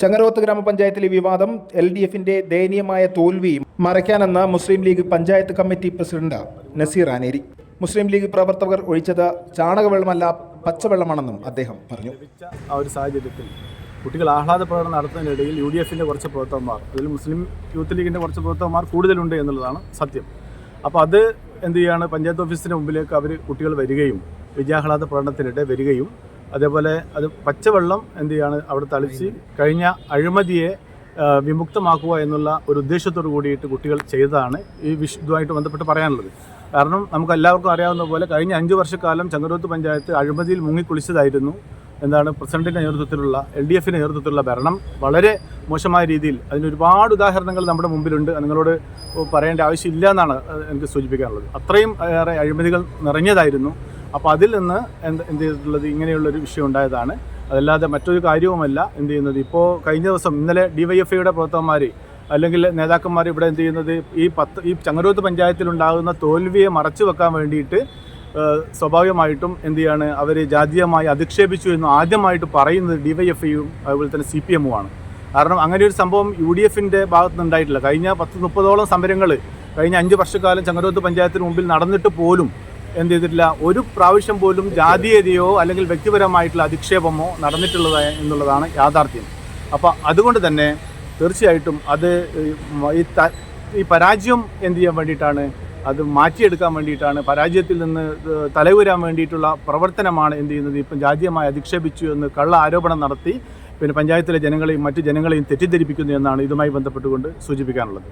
ചങ്ങരോത്ത് ഗ്രാമപഞ്ചായത്തിലെ വിവാദം L D എഫിന്റെ ദയനീയമായ തോൽവി മറയ്ക്കാനെന്ന മുസ്ലിം ലീഗ് പഞ്ചായത്ത് കമ്മിറ്റി പ്രസിഡന്റ് നസീർ ആനേരി. മുസ്ലിം ലീഗ് പ്രവർത്തകർ ഒഴിച്ചത് ചാണകവെള്ളമല്ല പച്ചവെള്ളമാണെന്നും അദ്ദേഹം പറഞ്ഞു. ആ ഒരു സാഹചര്യത്തിൽ കുട്ടികൾ ആഹ്ലാദ പ്രകടനം നടത്തുന്നതിനിടയിൽ യു ഡി എഫിന്റെ കുറച്ച് പ്രവർത്തകന്മാർ അതിൽ മുസ്ലിം യൂത്ത് ലീഗിന്റെ കുറച്ച് പ്രവർത്തകന്മാർ കൂടുതലുണ്ട് എന്നുള്ളതാണ് സത്യം. അപ്പോൾ അത് എന്ത് ചെയ്യാണ്? പഞ്ചായത്ത് ഓഫീസിന് മുമ്പിലേക്ക് അവർ കുട്ടികൾ വരികയും വിജയാഹ്ലാദ പ്രകടനത്തിനിടെ വരികയും അതേപോലെ അത് പച്ചവെള്ളം എന്ത് ചെയ്യാണ് അവിടെ തളിച്ച് കഴിഞ്ഞ അഴിമതിയെ വിമുക്തമാക്കുക എന്നുള്ള ഒരു ഉദ്ദേശത്തോടു കൂടിയിട്ട് കുട്ടികൾ ചെയ്തതാണ് ഈ വിഷുദ്ധമായിട്ട് ബന്ധപ്പെട്ട് പറയാനുള്ളത്. കാരണം നമുക്ക് എല്ലാവർക്കും അറിയാവുന്ന പോലെ കഴിഞ്ഞ അഞ്ച് വർഷക്കാലം ചങ്ങരോത്ത് പഞ്ചായത്ത് അഴിമതിയിൽ മുങ്ങിക്കുളിച്ചതായിരുന്നു. എന്താണ് പ്രസിഡന്റിന്റെ നേതൃത്വത്തിലുള്ള എൽ ഡി എഫിന്റെ നേതൃത്വത്തിലുള്ള ഭരണം വളരെ മോശമായ രീതിയിൽ. അതിന് ഒരുപാട് ഉദാഹരണങ്ങൾ നമ്മുടെ മുമ്പിലുണ്ട്. നിങ്ങളോട് പറയേണ്ട ആവശ്യമില്ല എന്നാണ് എനിക്ക് സൂചിപ്പിക്കാനുള്ളത്. അത്രയും ഏറെ അഴിമതികൾ നിറഞ്ഞതായിരുന്നു. അപ്പോൾ അതിൽ നിന്ന് എന്ത് എന്ത് ചെയ്തിട്ടുള്ളത്? ഇങ്ങനെയുള്ളൊരു വിഷയം ഉണ്ടായതാണ്. അതല്ലാതെ മറ്റൊരു കാര്യവുമല്ല എന്ത് ചെയ്യുന്നത്? ഇപ്പോൾ കഴിഞ്ഞ ദിവസം ഇന്നലെ ഡി വൈ എഫ് ഐയുടെ പ്രവർത്തകന്മാർ അല്ലെങ്കിൽ നേതാക്കന്മാർ ഇവിടെ എന്ത് ചെയ്യുന്നത്? ഈ പത്ത് ഈ ചങ്ങരോത്ത് പഞ്ചായത്തിലുണ്ടാകുന്ന തോൽവിയെ മറച്ചു വെക്കാൻ വേണ്ടിയിട്ട് സ്വാഭാവികമായിട്ടും എന്ത് ചെയ്യാണ്? അവർ ജാതീയമായി അധിക്ഷേപിച്ചു എന്ന് ആദ്യമായിട്ട് പറയുന്നത് ഡി വൈ എഫ് ഐയും അതുപോലെ തന്നെ സി പി എമ്മുമാണ് കാരണം അങ്ങനെ ഒരു സംഭവം യു ഡി എഫിന്റെ ഭാഗത്ത് ഉണ്ടായിട്ടില്ല കഴിഞ്ഞ പത്ത് മുപ്പതോളം സമരങ്ങൾ കഴിഞ്ഞ അഞ്ച് വർഷക്കാലം ചങ്ങരോത്ത് പഞ്ചായത്തിന് മുമ്പിൽ നടന്നിട്ട് പോലും എന്ത് ചെയ്തിട്ടില്ല? ഒരു പ്രാവശ്യം പോലും ജാതീയതയോ അല്ലെങ്കിൽ വ്യക്തിപരമായിട്ടുള്ള അധിക്ഷേപമോ നടന്നിട്ടുള്ളത് എന്നുള്ളതാണ് യാഥാർത്ഥ്യം. അപ്പോൾ അതുകൊണ്ട് തന്നെ തീർച്ചയായിട്ടും അത് ഈ ഈ പരാജയം എന്ത് ചെയ്യാൻ വേണ്ടിയിട്ടാണ്? അത് മാറ്റിയെടുക്കാൻ വേണ്ടിയിട്ടാണ് പരാജയത്തിൽ നിന്ന് തലകുരാൻ വേണ്ടിയിട്ടുള്ള പ്രവർത്തനമാണ് എന്ത് ചെയ്യുന്നത്? ഇപ്പം ജാതീയമായി അധിക്ഷേപിച്ചു എന്ന് കള്ള ആരോപണം നടത്തി പിന്നെ പഞ്ചായത്തിലെ ജനങ്ങളെയും മറ്റു ജനങ്ങളെയും തെറ്റിദ്ധരിപ്പിക്കുന്നു എന്നാണ് ഇതുമായി ബന്ധപ്പെട്ടുകൊണ്ട് സൂചിപ്പിക്കാനുള്ളത്.